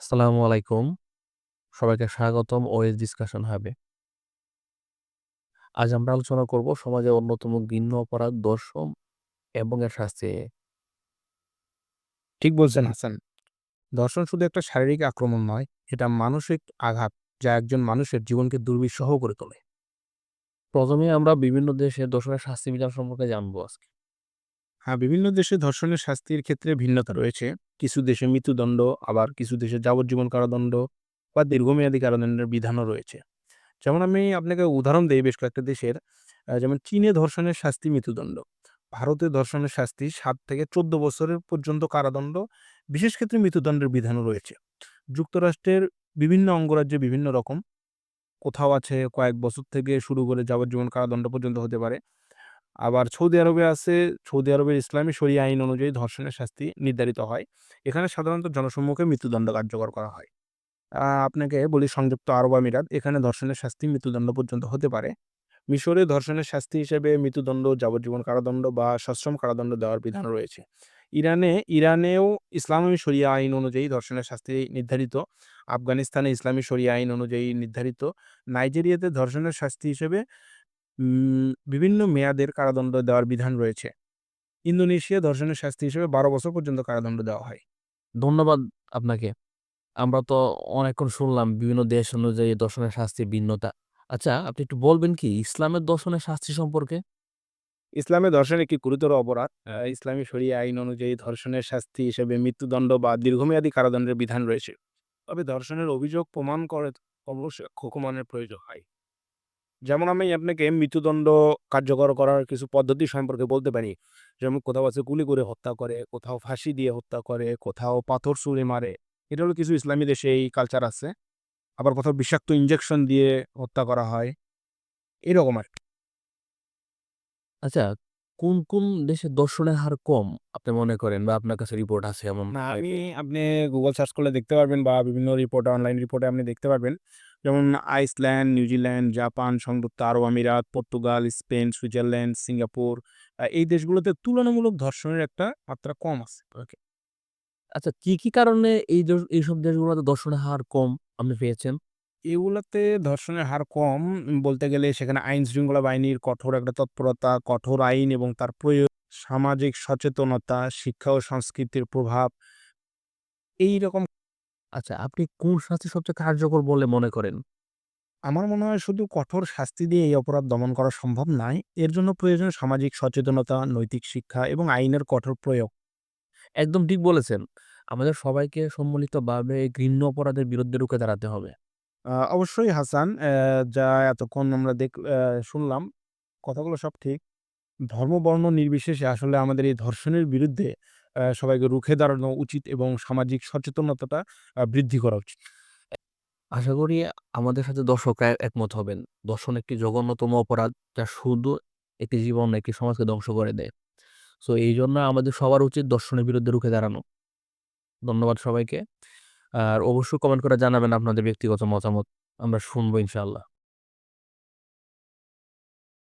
আসসালামু আলাইকুম। সবাইকে স্বাগতম ওএস ডিসকাশন হাবে। আজ আমরা আলোচনা করব সমাজের অন্যতম ঘৃণ্য অপরাধ দর্শন এবং এর শাস্তি ঠিক বলছেন হাসান। দর্শন শুধু একটা শারীরিক আক্রমণ নয়, এটা মানসিক আঘাত যা একজন মানুষের জীবনকে দুর্বিষহ করে তোলে। প্রথমে আমরা বিভিন্ন দেশের দর্শনের শাস্তি বিধান সম্পর্কে জানব আজকে। হ্যাঁ, বিভিন্ন দেশে ধর্ষণের শাস্তির ক্ষেত্রে ভিন্নতা রয়েছে। কিছু দেশে মৃত্যুদণ্ড, আবার কিছু দেশে যাবজ্জীবন কারাদণ্ড বা দীর্ঘমেয়াদী কারাদণ্ডের বিধানও রয়েছে। যেমন আমি আপনাকে উদাহরণ দিই বেশ কয়েকটা দেশের। যেমন চীনে ধর্ষণের শাস্তি মৃত্যুদণ্ড। ভারতে ধর্ষণের শাস্তি সাত থেকে ১৪ বছরের পর্যন্ত কারাদণ্ড, বিশেষ ক্ষেত্রে মৃত্যুদণ্ডের বিধানও রয়েছে। যুক্তরাষ্ট্রের বিভিন্ন অঙ্গরাজ্যে বিভিন্ন রকম। কোথাও আছে কয়েক বছর থেকে শুরু করে যাবজ্জীবন কারাদণ্ড পর্যন্ত হতে পারে। আবার সৌদি আরবে আছে, সৌদি আরবের ইসলামী শরিয়া আইন অনুযায়ী ধর্ষণের শাস্তি নির্ধারিত হয়। এখানে সাধারণত জনসম্মুখে মৃত্যুদণ্ড কার্যকর করা হয়। আপনাকে বলি সংযুক্ত আরব আমিরাত, এখানে ধর্ষণের শাস্তি মৃত্যুদণ্ড পর্যন্ত হতে পারে। মিশরে ধর্ষণের শাস্তি হিসেবে মৃত্যুদণ্ড, যাবজ্জীবন কারাদণ্ড বা সশ্রম কারাদণ্ড দেওয়ার বিধান রয়েছে। ইরানে ইরানেও ইসলামী শরিয়া আইন অনুযায়ী ধর্ষণের শাস্তি নির্ধারিত। আফগানিস্তানে ইসলামী শরিয়া আইন অনুযায়ী নির্ধারিত। নাইজেরিয়াতে ধর্ষণের শাস্তি হিসেবে বিভিন্ন মেয়াদের কারাদণ্ড দেওয়ার বিধান রয়েছে। ইন্দোনেশিয়া ধর্ষণের শাস্তি হিসেবে ১২ বছর পর্যন্ত কারাদণ্ড দেওয়া হয়। ধন্যবাদ আপনাকে। আমরা তো অনেকক্ষণ শুনলাম বিভিন্ন দেশ অনুযায়ী দর্শনের শাস্তির ভিন্নতা। আচ্ছা, আপনি একটু বলবেন কি ইসলামের দর্শনের শাস্তি সম্পর্কে? ইসলামে ধর্ষণ একটি গুরুতর অপরাধ। ইসলামী শরিয়া আইন অনুযায়ী ধর্ষণের শাস্তি হিসেবে মৃত্যুদণ্ড বা দীর্ঘমেয়াদী কারাদণ্ডের বিধান রয়েছে। তবে ধর্ষণের অভিযোগ প্রমাণ করে অবশ্যই প্রমাণের প্রয়োজন হয়। যেমন আমি আপনাকে মৃত্যুদণ্ড কার্যকর করার কিছু পদ্ধতি সম্পর্কে বলতে পারি। যেমন কোথাও আছে গুলি করে হত্যা করে, কোথাও ফাঁসি দিয়ে হত্যা করে, কোথাও পাথর ছুঁড়ে মারে। এটা হলো কিছু ইসলামী দেশে এই কালচার আছে। আবার কোথাও বিষাক্ত ইঞ্জেকশন দিয়ে হত্যা করা হয়। এরকম আর আচ্ছা, কোন, কোন দেশে দর্শনের হার কম আপনি মনে করেন বা আপনার কাছে রিপোর্ট আছে এমন? না, আমি আপনি গুগল সার্চ করলে দেখতে পারবেন বা বিভিন্ন রিপোর্ট অনলাইন রিপোর্টে আপনি দেখতে পারবেন। যেমন আইসল্যান্ড, নিউজিল্যান্ড, জাপান, সংযুক্ত আরব আমিরাত, পর্তুগাল, স্পেন, সুইজারল্যান্ড, সিঙ্গাপুর আ এই দেশগুলোতে তুলনামূলক ধর্ষণের একটা মাত্রা কম আছে। ওকে। আচ্ছা, কি, কি কারণে এই এইসব দেশগুলোতে দর্শনের হার কম আপনি পেয়েছেন? এগুলাতে ধর্ষণের হার কম বলতে গেলে সেখানে আইন শৃঙ্খলা বাহিনীর কঠোর একটা তৎপরতা, কঠোর আইন এবং তার প্রয়োগ, সামাজিক সচেতনতা, শিক্ষা ও সংস্কৃতির প্রভাব এইরকম আচ্ছা, আপনি কোন শাস্তি সবচেয়ে কার্যকর বলে মনে করেন? আমার মনে হয় শুধু কঠোর শাস্তি দিয়ে এই অপরাধ দমন করা সম্ভব নয়। এর জন্য প্রয়োজন সামাজিক সচেতনতা, নৈতিক শিক্ষা এবং আইনের কঠোর প্রয়োগ। একদম ঠিক বলেছেন। আমাদের সবাইকে সম্মিলিতভাবে ঘৃণ্য অপরাধের বিরুদ্ধে রুখে দাঁড়াতে হবে। অবশ্যই হাসান, যা এতক্ষণ আমরা দেখ শুনলাম, কথাগুলো সব ঠিক। ধর্ম, বর্ণ নির্বিশেষে আসলে আমাদের এই ধর্ষণের বিরুদ্ধে সবাইকে রুখে দাঁড়ানো উচিত এবং সামাজিক সচেতনতাটা বৃদ্ধি করা উচিত। আশা করি আমাদের সাথে দর্শকরা একমত হবেন। দর্শন একটি জঘন্যতম অপরাধ যা শুধু একটি জীবন, একটি সমাজকে ধ্বংস করে দেয়। সো এইজন্য আমাদের সবার উচিত দর্শনের বিরুদ্ধে রুখে দাঁড়ানো। ধন্যবাদ সবাইকে। আর অবশ্যই কমেন্ট করে জানাবেন আপনাদের ব্যক্তিগত মতামত। আমরা শুনব ইনশাআল্লাহ।